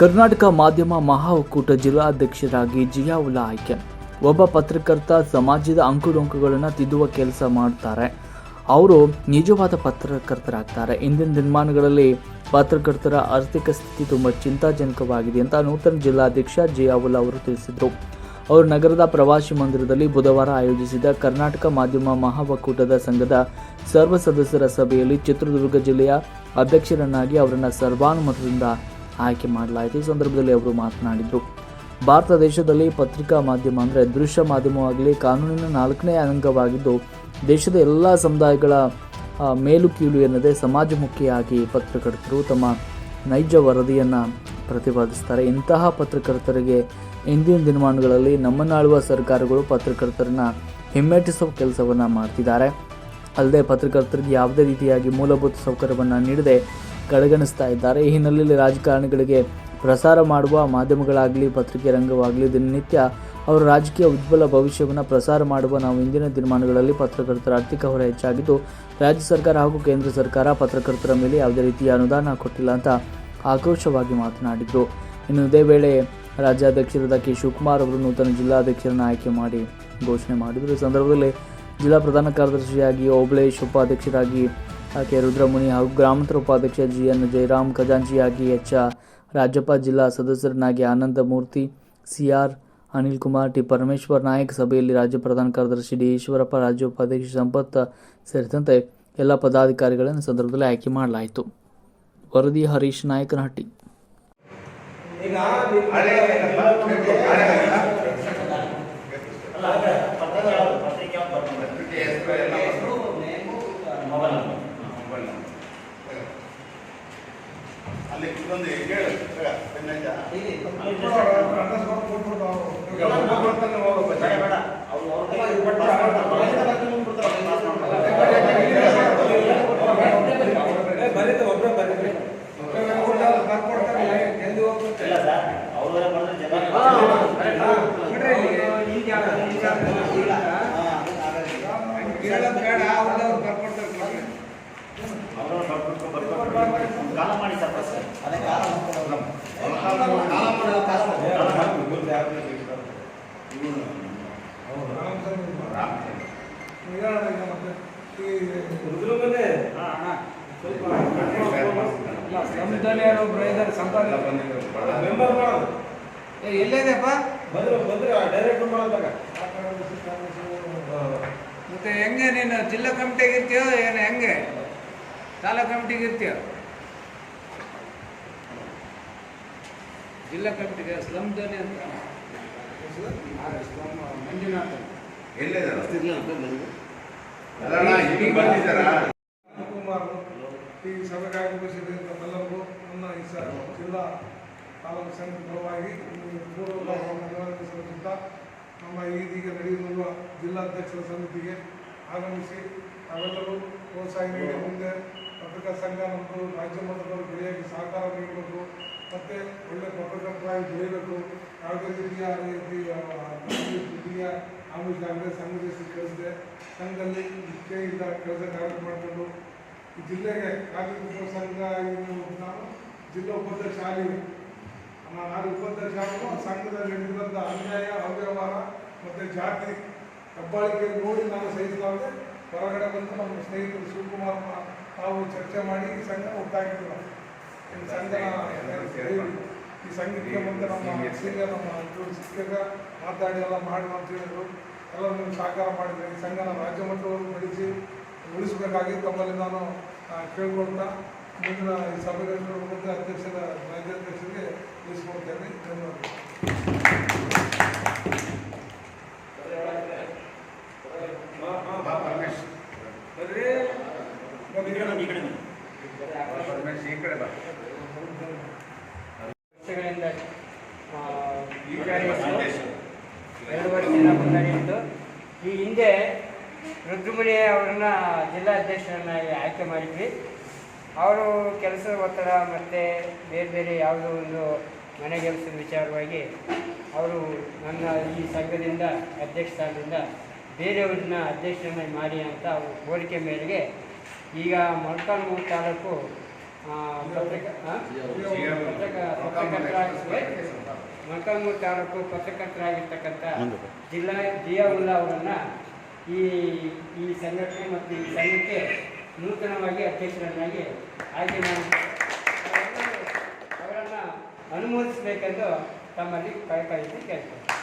ಕರ್ನಾಟಕ ಮಾಧ್ಯಮ ಮಹಾ ಒಕ್ಕೂಟ ಜಿಲ್ಲಾಧ್ಯಕ್ಷರಾಗಿ ಜಿಯಾವುಲ್ಲಾ ಆಯ್ಕೆ. ಒಬ್ಬ ಪತ್ರಕರ್ತ ಸಮಾಜದ ಅಂಕುಡೊಂಕುಗಳನ್ನು ತಿದ್ದುವ ಕೆಲಸ ಮಾಡ್ತಾರೆ. ಅವರು ನಿಜವಾದ ಪತ್ರಕರ್ತರಾಗ್ತಾರೆ. ಇಂದಿನ ದಿನಮಾನಗಳಲ್ಲಿ ಪತ್ರಕರ್ತರ ಆರ್ಥಿಕ ಸ್ಥಿತಿ ತುಂಬ ಚಿಂತಾಜನಕವಾಗಿದೆ ಅಂತ ನೂತನ ಜಿಲ್ಲಾಧ್ಯಕ್ಷ ಜಿಯಾವುಲ್ಲಾ ಅವರು ತಿಳಿಸಿದರು. ಅವರು ನಗರದ ಪ್ರವಾಸಿ ಮಂದಿರದಲ್ಲಿ ಬುಧವಾರ ಆಯೋಜಿಸಿದ ಕರ್ನಾಟಕ ಮಾಧ್ಯಮ ಮಹಾ ಒಕ್ಕೂಟದ ಸಂಘದ ಸರ್ವ ಸದಸ್ಯರ ಸಭೆಯಲ್ಲಿ ಚಿತ್ರದುರ್ಗ ಜಿಲ್ಲೆಯ ಅಧ್ಯಕ್ಷರನ್ನಾಗಿ ಅವರನ್ನು ಸರ್ವಾನುಮತದಿಂದ ಆಯ್ಕೆ ಮಾಡಲಾಯಿತು. ಈ ಸಂದರ್ಭದಲ್ಲಿ ಅವರು ಮಾತನಾಡಿದರು. ಭಾರತ ದೇಶದಲ್ಲಿ ಪತ್ರಿಕಾ ಮಾಧ್ಯಮ ಅಂದರೆ ದೃಶ್ಯ ಮಾಧ್ಯಮವಾಗಲಿ, ಕಾನೂನಿನ ನಾಲ್ಕನೇ ಅಂಗವಾಗಿದ್ದು, ದೇಶದ ಎಲ್ಲ ಸಮುದಾಯಗಳ ಮೇಲು ಕೀಳು ಎನ್ನದೇ ಸಮಾಜಮುಖಿಯಾಗಿ ಪತ್ರಕರ್ತರು ತಮ್ಮ ನೈಜ ವರದಿಯನ್ನು ಪ್ರತಿಪಾದಿಸ್ತಾರೆ. ಇಂತಹ ಪತ್ರಕರ್ತರಿಗೆ ಇಂದಿನ ದಿನಮಾನಗಳಲ್ಲಿ ನಮ್ಮನ್ನಾಳುವ ಸರ್ಕಾರಗಳು ಪತ್ರಕರ್ತರನ್ನ ಹಿಮ್ಮೆಟ್ಟಿಸುವ ಕೆಲಸವನ್ನು ಮಾಡ್ತಿದ್ದಾರೆ. ಅಲ್ಲದೆ ಪತ್ರಕರ್ತರಿಗೆ ಯಾವುದೇ ರೀತಿಯಾಗಿ ಮೂಲಭೂತ ಸೌಕರ್ಯವನ್ನು ನೀಡದೆ ಕಡೆಗಣಿಸ್ತಾ ಇದ್ದಾರೆ. ಈ ಹಿನ್ನೆಲೆಯಲ್ಲಿ ರಾಜಕಾರಣಿಗಳಿಗೆ ಪ್ರಸಾರ ಮಾಡುವ ಮಾಧ್ಯಮಗಳಾಗಲಿ, ಪತ್ರಿಕೆ ರಂಗವಾಗಲಿ, ದಿನನಿತ್ಯ ಅವರ ರಾಜಕೀಯ ಉಜ್ವಲ ಭವಿಷ್ಯವನ್ನು ಪ್ರಸಾರ ಮಾಡುವ ನಾವು ಇಂದಿನ ದಿನಮಾನಗಳಲ್ಲಿ ಪತ್ರಕರ್ತರ ಆರ್ಥಿಕ ಹೊರೆ ಹೆಚ್ಚಾಗಿದ್ದು, ರಾಜ್ಯ ಸರ್ಕಾರ ಹಾಗೂ ಕೇಂದ್ರ ಸರ್ಕಾರ ಪತ್ರಕರ್ತರ ಮೇಲೆ ಯಾವುದೇ ರೀತಿಯ ಅನುದಾನ ಕೊಟ್ಟಿಲ್ಲ ಅಂತ ಆಕ್ರೋಶವಾಗಿ ಮಾತನಾಡಿದರು. ಇನ್ನು ಇದೇ ವೇಳೆ ರಾಜ್ಯಾಧ್ಯಕ್ಷರಾದ ಕೆ. ಶಿವಕುಮಾರ್ ಅವರು ನೂತನ ಜಿಲ್ಲಾಧ್ಯಕ್ಷರನ್ನು ಆಯ್ಕೆ ಮಾಡಿ ಘೋಷಣೆ ಮಾಡಿದರು. ಈ ಸಂದರ್ಭದಲ್ಲಿ ಜಿಲ್ಲಾ ಪ್ರಧಾನ ಕಾರ್ಯದರ್ಶಿಯಾಗಿ ಓಬಳೇಶ್ ಉಪಾಧ್ಯಕ್ಷರಾಗಿ ಕೆ ರುದ್ರಮುನಿ ಹಾಗೂ ಗ್ರಾಮಾಂತರ ಉಪಾಧ್ಯಕ್ಷ ಜಿ ಎನ್ ಜಯರಾಮ್ ಖಜಾಂಚಿಯಾಗಿ ಎಚ್ ರಾಜ್ಯಪ್ಪ ಜಿಲ್ಲಾ ಸದಸ್ಯರನ್ನಾಗಿ Anandamurthy C R Anil Kumar T Parameshwar Nayak ಸಭೆಯಲ್ಲಿ ರಾಜ್ಯ ಪ್ರಧಾನ ಕಾರ್ಯದರ್ಶಿ ಡಿ ಈಶ್ವರಪ್ಪ ರಾಜ್ಯ ಉಪಾಧ್ಯಕ್ಷ ಸಂಪತ್ ಸೇರಿದಂತೆ ಎಲ್ಲ ಪದಾಧಿಕಾರಿಗಳನ್ನು ಸಂದರ್ಭದಲ್ಲಿ ಆಯ್ಕೆ ಮಾಡಲಾಯಿತು ವರದಿ ಹರೀಶ್ ನಾಯಕನಹಟ್ಟಿ ಅಲ್ಲಿ ಕುತ್ಕೊಂಡು ಹೇಳು ಬೇಗ, ಬೆನ್ನಂಜ. ಕಾಲ ಮಾಡಿ ಸರ್ first. ಇವನು ರಾಮಚಂದ್ರ. ಎಲ್ಲಿದೆಪ್ಪ ಬಂದ್ರು ಬಂದ್ರೆ ಡೈರೆಕ್ಟ್ ಮಾಡೋದಾಗ ಮತ್ತೆ ಹೆಂಗೆ ನೀನು ಜಿಲ್ಲಾ ಕಮಿಟಿಗೆ ಇರ್ತೀಯೋ ಏನು ಹೆಂಗೆ ತಾಲೂಕು ಕಮಿಟಿಗೆ ಇರ್ತೀಯ? ಜಿಲ್ಲಾ ಕಮಿಟಿಗೆ ಸ್ಲಮ್ ಧ್ವನಿ ಅಂತ ಮಂಜುನಾಥ್? ಕುಮಾರ್ ಈ ಸಭೆಗೆ ಆಗಮಿಸಿದಂಥ ಮಲ್ಲಂಬು ನನ್ನ ಈ ಸ ಜಿಲ್ಲಾ ತಾಲೂಕು ಸಂಘದ ಪರವಾಗಿ ಅಭಿನಂದಿಸುತ್ತಾ ನಮ್ಮ ಈದೀಗ ನಡೆಯುತ್ತಿರುವ ಜಿಲ್ಲಾಧ್ಯಕ್ಷರ ಸಮಿತಿಗೆ ಆಗಮಿಸಿ ಅವೆಲ್ಲರೂ ಪ್ರೋತ್ಸಾಹ ನೀಡಿ ಮುಂದೆ ಪತ್ರಿಕಾ ಸಂಘ ನಮ್ಮದು ರಾಜ್ಯ ಮಟ್ಟದವರು ಬೆಳೆಯಕ್ಕೆ ಸಹಕಾರ ನೀಡಬೇಕು ಮತ್ತು ಒಳ್ಳೆ ಪತ್ರಕರ್ತರಾಗಿ ಬೆಳೆಯಬೇಕು ಯಾವುದೇ ರೀತಿಯ ರೀತಿಯ ಆಮಿಷ ಆಗದೆ ಸಂಘಟಿಸಿ ಕಳಿಸಿದೆ ಸಂಘದಲ್ಲಿ ನಿಷ್ಠೆಯಿಂದ ಕೆಲಸ ಕಾರ್ಯ ಮಾಡಿಕೊಂಡು ಈ ಜಿಲ್ಲೆಗೆ ಕಾರ್ಮಿಕ ಸಂಘ ನಾನು ಜಿಲ್ಲಾ ಉಪಾಧ್ಯಕ್ಷ ಆಗಿವೆ. ನಾನು ಉಪಾಧ್ಯಕ್ಷ ಆಗಲು ಸಂಘದಲ್ಲಿ ನಡೆದಿರುವಂಥ ಅನ್ಯಾಯ, ಅವ್ಯವಹಾರ ಮತ್ತು ಜಾತಿ ಹೆಬ್ಬಾಳಿಕೆ ನೋಡಿ ನಾನು ಸಹಿಸಲಾಗದೆ ಹೊರಗಡೆ ಬಂದು ನಮ್ಮ ಸ್ನೇಹಿತರು ಶಿವಕುಮಾರ್ ತಾವು ಚರ್ಚೆ ಮಾಡಿ ಈ ಸಂಘ ಒಟ್ಟಾಗಿದ್ರು ಈ ಸಂಘ ಈ ಸಂಘಕ್ಕೆ ಮುಂದೆ ನಮ್ಮ ಸೀನಿಯರ್ ನಮ್ಮ ಶಿಕ್ಷಕ ಮಾತಾಡಿ ಎಲ್ಲ ಮಾಡಿ ಅಂತ ಹೇಳಿದರು. ಎಲ್ಲ ನೀವು ಸಹಕಾರ ಮಾಡಿದ್ರೆ. ಈ ಸಂಘನ ರಾಜ್ಯ ಮಟ್ಟವರೆಗೂ ನಡೆಸಿ ಉಳಿಸಬೇಕಾಗಿ ತಮ್ಮಲ್ಲಿ ನಾನು ಕೇಳ್ಕೊಳ್ತಾ ಮುಂದಿನ ಈ ಸಭೆಗಳ ಮುಂದೆ ಅಧ್ಯಕ್ಷರ ರಾಜ್ಯಾಧ್ಯಕ್ಷರಿಗೆ ತಿಳಿಸ್ಕೊಡ್ತೇನೆ ಧನ್ಯವಾದ ಬಾ, ಪರಮೇಶ್. ಬರ್ರಿ ಈ ಕಡೆ ಬನ್ನಿ, ಈ ಕಡೆ ಬನ್ನಿ. ಪರಮೇಶ್, ಈ ಕಡೆ ಬಾ. ವರ್ಷಗಳಿಂದ. ಎರಡು ವರ್ಷದಿಂದ ಮುನ್ನಡೆಯಿತು ಈ ಹಿಂದೆ ರುದ್ರಮುನಿ ಅವರನ್ನ ಜಿಲ್ಲಾಧ್ಯಕ್ಷರನ್ನಾಗಿ ಆಯ್ಕೆ ಮಾಡಿದ್ವಿ ಅವರು ಕೆಲಸದ ಒತ್ತಡ ಮತ್ತು ಬೇರೆ ಬೇರೆ ಯಾವುದೋ ಒಂದು ಮನೆ ಕೆಲಸದ ವಿಚಾರವಾಗಿ ಅವರು ನನ್ನ ಈ ಸಂಘದಿಂದ ಅಧ್ಯಕ್ಷ ಸ್ಥಾನದಿಂದ ಬೇರೆಯವ್ರನ್ನ ಅಧ್ಯಕ್ಷರನ್ನಾಗಿ ಮಾಡಿ ಅಂತ ಅವರು ಕೋರಿಕೆ ಮೇರೆಗೆ ಈಗ ಮೊಳಕಾಲ್ಮೂರು ತಾಲೂಕು ಮೊಳಕಾಲ್ಮೂರು ತಾಲೂಕು ಪತ್ರಕರ್ತರಾಗಿರ್ತಕ್ಕಂಥ ಜಿಲ್ಲಾ ಜಿಯಾವುಲ್ಲಾ ಅವರನ್ನು ಈ ಈ ಸಂಘಟನೆ ಮತ್ತು ಈ ಸಂಘಕ್ಕೆ ನೂತನವಾಗಿ ಅಧ್ಯಕ್ಷರನ್ನಾಗಿ ಆಯ್ಕೆ ಮಾಡಿ ಅವರನ್ನು ಅನುಮೋದಿಸಬೇಕೆಂದು ತಮ್ಮಲ್ಲಿ ಕಾಯ್ಕಾಯಿಸಿ ಕೇಳ್ತಾರೆ